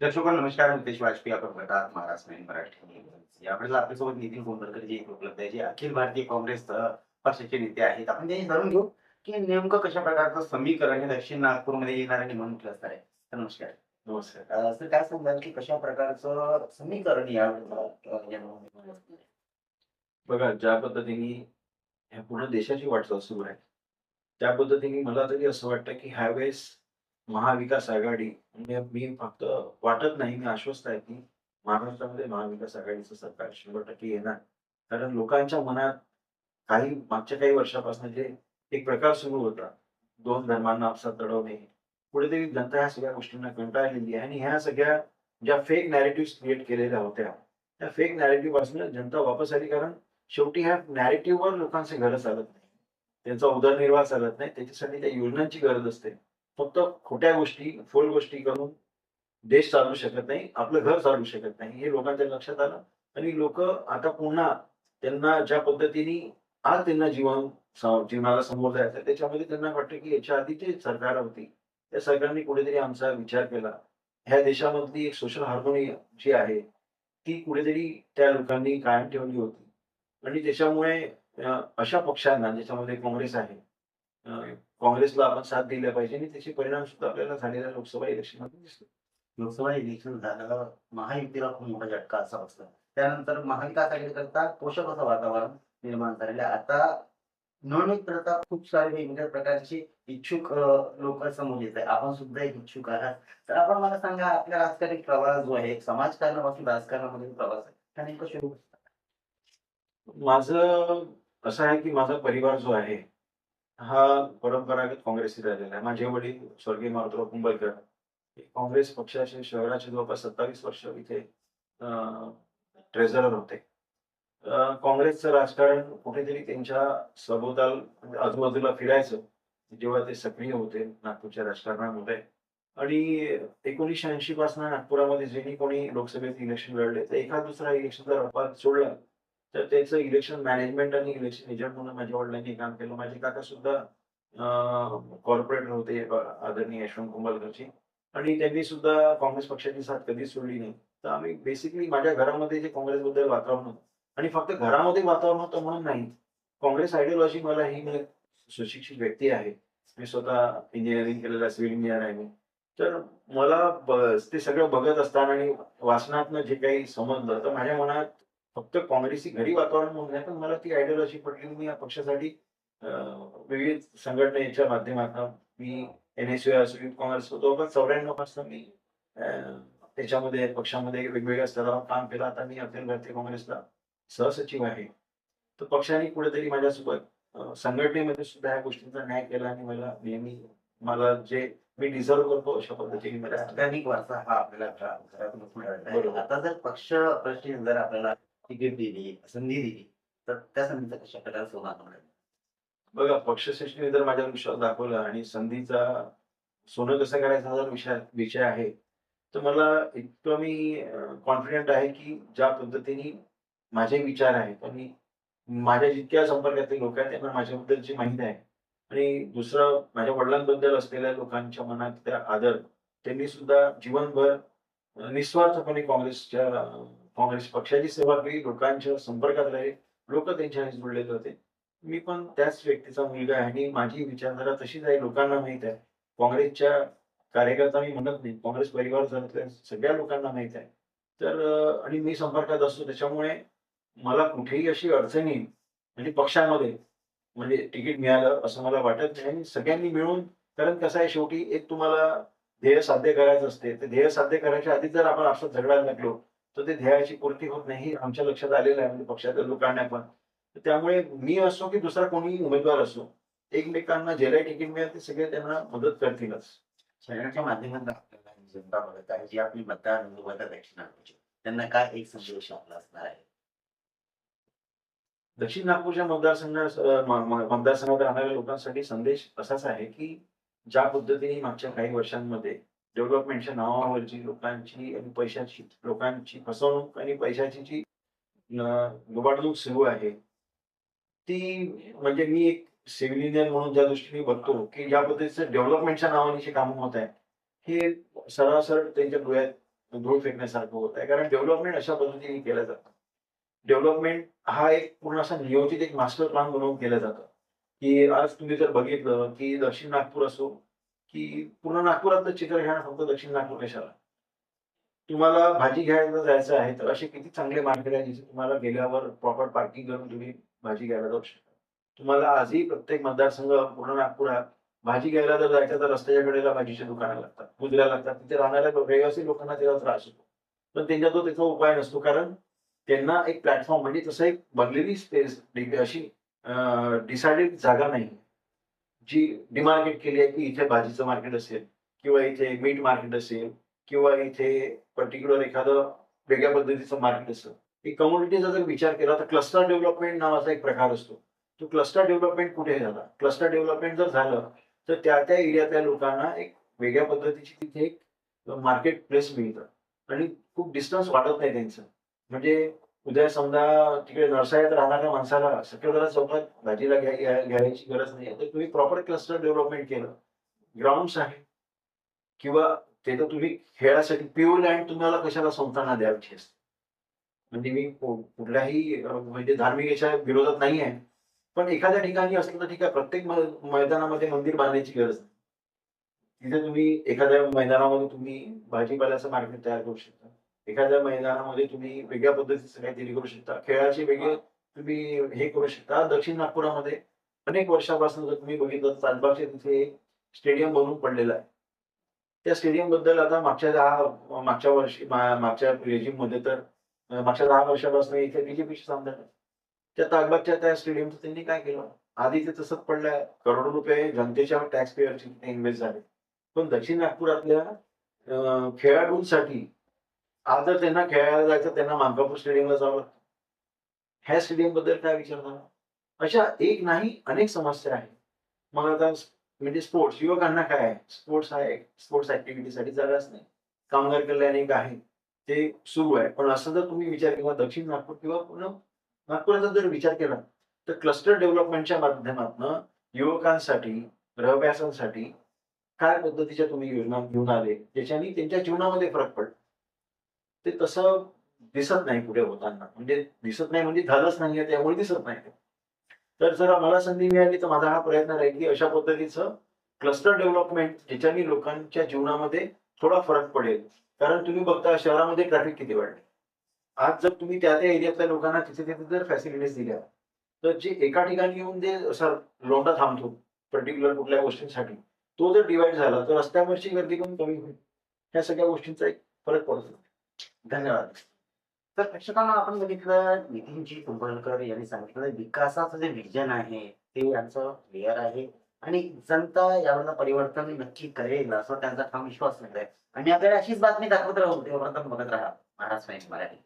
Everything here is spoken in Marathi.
दर्शको नमस्कार नितेश वाजपेयी आपण बघतात महाराष्ट्र नवीन मराठी आपल्याला आपल्यासोबत नितीन कोंडरकर जे उपलब्ध आहे जे अखिल भारतीय काँग्रेस पक्षाचे नेते आहेत. आपण त्यांनी जाणून घेऊ की नेमकं कशा प्रकारचं समीकरण हे दक्षिण नागपूरमध्ये येणाऱ्या निवडणूक असणार आहे. तर नमस्कार. नमस्कार. सर काय सांगाल की कशा प्रकारचं समीकरण या अ, या निवडणुकीमध्ये असणार आहे? बघा ज्या पद्धतीने ह्या पूर्ण देशाची वाटचाल सुरू आहे त्या पद्धतीने मला तरी असं वाटतं की ह्यावेळेस महाविकास आघाडी. म्हणजे मी फक्त वाटत नाही मी आश्वस्त आहे की महाराष्ट्रामध्ये महाविकास आघाडीचं सरकार शंभर टक्के येणार. कारण लोकांच्या मनात काही मागच्या काही वर्षापासून जे एक प्रकार सुरू होता दोन धर्मांना आपसात लढवणे कुठेतरी जनता ह्या सगळ्या गोष्टींना कंटाळलेली आहे आणि ह्या सगळ्या ज्या फेक नॅरेटिव्ह क्रिएट केलेल्या होत्या त्या फेक नॅरेटिव्हपासून जनता वापस आली कारण शेवटी ह्या नॅरेटिव्हवर लोकांचे घर चालत नाही. त्यांचा उदरनिर्वाह चालत नाही त्याच्यासाठी त्या योजनांची गरज असते. फक्त खोट्या गोष्टी फोल गोष्टी करून देश चालू शकत नाही आपलं घर चालू शकत नाही हे लोकांच्या लक्षात आलं. आणि लोक आता पुन्हा त्यांना ज्या पद्धतीने आज त्यांना जीवन जीवनाला समोर जायचं त्याच्यामध्ये त्यांना वाटतं की याच्या आधी जे सरकार होती त्या सरकारने कुठेतरी आमचा विचार केला. ह्या देशामधली एक सोशल हार्मोनी जी आहे ती कुठेतरी त्या लोकांनी कायम ठेवली होती. आणि त्याच्यामुळे अशा पक्षांना ज्याच्यामध्ये काँग्रेस आहे काँग्रेसला आपण साथ दिल्या पाहिजे आणि त्याचे परिणाम सुद्धा आपल्याला झालेल्या लोकसभा इलेक्शनमध्ये दिसले. लोकसभा इलेक्शन झालं महायुतीला खूप मोठा झटका असा बसला. त्यानंतर महाविकास आघाडीकरता पोषक असं वातावरण निर्माण झालेलं आता निवडणूक करता खूप सारे वेगवेगळ्या प्रकारचे इच्छुक लोक समोर येत आहे आपण सुद्धा एक इच्छुक आहात. तर आपण मला सांगा आपल्या राजकारणी प्रवास जो आहे समाजकारणापासून राजकारणामध्ये प्रवास आहे नेमकं सुरू? माझं असं आहे की माझा परिवार जो आहे हा परंपरागत काँग्रेसी राहिलेला आहे. माझे वडील स्वर्गीय मारुतराव कुंभलकर काँग्रेस पक्षाचे शहराचे जवळपास सत्तावीस वर्ष इथे ट्रेझरर होते. काँग्रेसचं राजकारण कुठेतरी त्यांच्या सभोवताल म्हणजे आजूबाजूला फिरायचं जेव्हा ते सक्रिय होते नागपूरच्या राजकारणामध्ये. आणि एकोणीसशे ऐंशी पासून नागपुरामध्ये जेणे कोणी लोकसभेचे इलेक्शन लढले तर एखाद दुसरा इलेक्शन जर सोडला तर त्याचं इलेक्शन मॅनेजमेंट आणि इलेक्शन एजंट म्हणून माझ्या वडिलांनी काम केलं. माझे काका सुद्धा कॉर्पोरेटर होते आदरणीय यशवंत कुंभलकरची आणि त्यांनी सुद्धा काँग्रेस पक्षाची साथ कधीच सोडली नाही. तर आम्ही बेसिकली माझ्या घरामध्ये जे काँग्रेसबद्दल वातावरण होतं आणि फक्त घरामध्ये वातावरण होतं म्हणून नाही काँग्रेस आयडिओलॉजी मला ही मी सुशिक्षित व्यक्ती आहे. मी स्वतः इंजिनिअरिंग केलेलं सिव्हिल इंजिनियर आहे मी. तर मला ते सगळं बघत असताना आणि वाचनातनं जे काही समजलं तर माझ्या मनात फक्त काँग्रेसची घरी वातावरण म्हणून नाही पण मला ती आयडिओलॉजी पडली मी या पक्षासाठी विविध संघटनेच्या माध्यमातून मी एन एस यू असो युथ काँग्रेस होतो. पण चौऱ्याण्णवपासून मी त्याच्यामध्ये पक्षामध्ये वेगवेगळ्या स्तरावर काम केलं. आता मी अखिल भारतीय काँग्रेसला सहसचिव आहे. तर पक्षाने कुठेतरी माझ्यासोबत संघटनेमध्ये सुद्धा ह्या गोष्टींचा न्याय केला आणि मला नेहमी मला जे मी डिझर्व करतो अशा पद्धतीने मला वारसा हा आपल्याला. आता जर पक्ष प्रश्न जर आपल्याला तिकीट दिली संधी दिली. तर त्या संधीचा कशा प्रकारे सोना बघा पक्षश्रेष्ठीने जर माझ्यावर विश्वास दाखवला आणि संधीचा सोनं कसं करायचा जर विषय विषय आहे तर मला इतकं मी कॉन्फिडेंट आहे की ज्या पद्धतीने माझे विचार आहेत आणि माझ्या जितक्या संपर्कातील लोक आहेत त्यांना माझ्याबद्दलची माहिती आहे. आणि दुसरं माझ्या वडिलांबद्दल असलेल्या लोकांच्या मनात त्या आदर त्यांनी सुद्धा जीवनभर निस्वार्थपणे काँग्रेसच्या काँग्रेस पक्षाची सेवा केली लोकांच्या संपर्कात राहिले लोक त्यांच्याशी जुळलेले होते. मी पण त्याच व्यक्तीचा मुलगा आहे आणि माझी विचारधारा तशीच आहे लोकांना माहीत आहे. काँग्रेसच्या कार्यकर्ता मी म्हणत नाही काँग्रेस परिवार झाल्यातल्या सगळ्या लोकांना माहीत आहे. तर आणि मी संपर्कात असतो त्याच्यामुळे मला कुठेही अशी अडचणी म्हणजे पक्षामध्ये म्हणजे तिकीट मिळालं असं मला वाटत नाही. आणि सगळ्यांनी मिळून कारण कसं आहे शेवटी एक तुम्हाला ध्येय साध्य करायचं असते. ते ध्येय साध्य करायच्या आधी जर आपण असं झगडायला लागलो तर ते ध्येयाची पूर्ती होत नाही हे आमच्या लक्षात आलेलं आहे म्हणजे पक्षातील लोकांना पण. त्यामुळे मी असो की दुसरा कोणी उमेदवार असो एकमेकांना ज्याला तिकीट मिळेल ते सगळे त्यांना मदत करतीलच. चॅनलच्या माध्यमातून आपल्याला ही जनता बघत आहे जी आपली मतदार दक्षिण नागपूरची त्यांना काय एक संदेश आपला असणार आहे? दक्षिण नागपूरच्या मतदारसंघात अं, म- म- मतदारसंघात राहणाऱ्या लोकांसाठी संदेश असाच आहे की ज्या पद्धतीने मागच्या काही वर्षांमध्ये डेव्हलपमेंटच्या नावावरची लोकांची आणि पैशाची. लोकांची फसवणूक आणि पैशाची जी लुबाडणूक सुरू आहे ती म्हणजे मी एक सिव्हिल इंजिनियर म्हणून ज्या दृष्टीने बघतो की ज्या पद्धतीचं डेव्हलपमेंटच्या नावाने जे कामं होत आहे हे सरासर त्यांच्या डोळ्यात धूळ फेकण्यासारखं होत आहे. कारण डेव्हलपमेंट अशा पद्धतीने केलं जातं. डेव्हलपमेंट हा एक पूर्ण असा नियोजित एक मास्टर प्लॅन बनवून केलं जातं. की आज तुम्ही जर बघितलं की दक्षिण नागपूर असो की पूर्ण नागपुरातलं चित्र घ्या फक्त दक्षिण नागपूर कशाला तुम्हाला भाजी घ्यायला जायचं आहे तर असे किती चांगले मार्केट आहे जिथे तुम्हाला गेल्यावर प्रॉपर पार्किंग करून तुम्ही भाजी घ्यायला जाऊ शकता. तुम्हाला आजही प्रत्येक मतदारसंघ पूर्ण नागपुरात भाजी घ्यायला जर जायचं तर रस्त्याच्या कडेला भाजीची दुकानं लागतात गुजऱ्या लागतात. तिथे राहणाऱ्या रहिवासी लोकांना त्याचा त्रास होतो. पण त्यांच्या तो त्याचा उपाय नसतो कारण त्यांना एक प्लॅटफॉर्म म्हणजे तसं एक बनलेली स्पेस अशी डिसाइडेड जागा नाही. जी डिमार्केट केली आहे की इथे भाजीचं मार्केट असेल किंवा इथे मीट मार्केट असेल किंवा इथे पर्टिक्युलर एखादं वेगळ्या पद्धतीचं मार्केट असेल एक कम्युनिटीचा जर विचार केला तर क्लस्टर डेव्हलपमेंट नावाचा एक प्रकार असतो. तो क्लस्टर डेव्हलपमेंट कुठे झाला? क्लस्टर डेव्हलपमेंट जर झालं तर त्या त्या एरियातल्या लोकांना एक वेगळ्या पद्धतीची तिथे एक मार्केट प्लेस मिळतं. आणि खूप डिस्टन्स वाढत नाही त्यांचं. म्हणजे उद्या समजा तिकडे नरसाळ्यात राहणाऱ्या माणसाला सकाळला चौकात भाजीला घ्यायची गरज नाही. तर तुम्ही प्रॉपर क्लस्टर डेव्हलपमेंट केलं ग्राउंड आहे किंवा ते तर तुम्ही खेळासाठी प्युअर लँड तुम्हाला कशाला संस्थांना द्यायची असते? म्हणजे मी कुठल्याही म्हणजे धार्मिक याच्या विरोधात नाही आहे पण एखाद्या ठिकाणी असलं तर ठीक आहे प्रत्येक मैदानामध्ये मंदिर बांधण्याची गरज नाही. तिथे तुम्ही एखाद्या मैदानामध्ये तुम्ही भाजीपाल्याचं मार्केट तयार करू शकता. एखाद्या मैदानामध्ये तुम्ही वेगळ्या पद्धतीचं काहीतरी करू शकता. खेळाचे वेगळे तुम्ही हे करू शकता. दक्षिण नागपुरामध्ये अनेक वर्षापासून जर तुम्ही बघितलं तर तिथे स्टेडियम बनवून पडलेलं आहे. त्या स्टेडियमबद्दल आता मागच्या दहा मागच्या वर्षी मागच्या रेजिममध्ये तर मागच्या दहा वर्षापासून इथे बीजेपीचे आमदार त्या तागबागच्या त्या स्टेडियमचं त्यांनी काय केलं? आधी ते तसंच पडलंय करोडो रुपये जनतेच्या टॅक्स पेअरचे इन्व्हेस्ट झाले. पण दक्षिण नागपुरातल्या खेळाडूंसाठी आज जर त्यांना खेळायला जायचं त्यांना मानकापूर स्टेडियमला जावं. लागतं ह्या स्टेडियमबद्दल काय विचार झाला? अशा एक नाही अनेक समस्या आहेत. मग आता म्हणजे स्पोर्ट्स युवकांना काय आहे? स्पोर्ट्स आहे स्पोर्ट्स ऍक्टिव्हिटीसाठी जागाच नाही. कामगार कल्याण एक आहे. ते सुरू आहे. पण असं जर तुम्ही विचार किंवा दक्षिण नागपूर किंवा पूर्ण नागपुराचा जर विचार केला तर क्लस्टर डेव्हलपमेंटच्या माध्यमातून युवकांसाठी रहव्यासांसाठी काय पद्धतीच्या तुम्ही योजना घेऊन आले ज्याच्याने त्यांच्या जीवनामध्ये फरक पडला ते तसं दिसत नाही पुढे होताना. म्हणजे दिसत नाही म्हणजे झालंच नाहीये त्यामुळे दिसत नाही तर जर मला संधी मिळाली तर माझा हा प्रयत्न राहील की अशा पद्धतीचं क्लस्टर डेव्हलपमेंट ज्याच्यानी लोकांच्या जीवनामध्ये थोडा फरक पडेल. कारण तुम्ही बघता शहरामध्ये ट्रॅफिक किती वाढले आज जर तुम्ही त्या त्या एरियातल्या लोकांना तिथे तिथे जर फॅसिलिटीज दिल्या तर जे एका ठिकाणी येऊन जे असा लोंढा थांबतो पर्टिक्युलर कुठल्या गोष्टींसाठी तो जर डिवाइड झाला तर रस्त्यावरची गर्दी करून कमी होईल. ह्या सगळ्या गोष्टींचा एक फरक पडतो. धन्यवाद. तर प्रेक्षकांना आपण बघितलं नितीनजी कुंभलकर यांनी सांगितलं विकासाचं जे विजन आहे ते यांचं क्लिअर आहे. आणि जनता यावरनं परिवर्तन नक्की करेल असं त्यांचा ठाम विश्वास आहे. आणि आपल्याला अशीच बातमी दाखवत राहू तेव्हा बघत राहा महाराष्ट्र मराठी.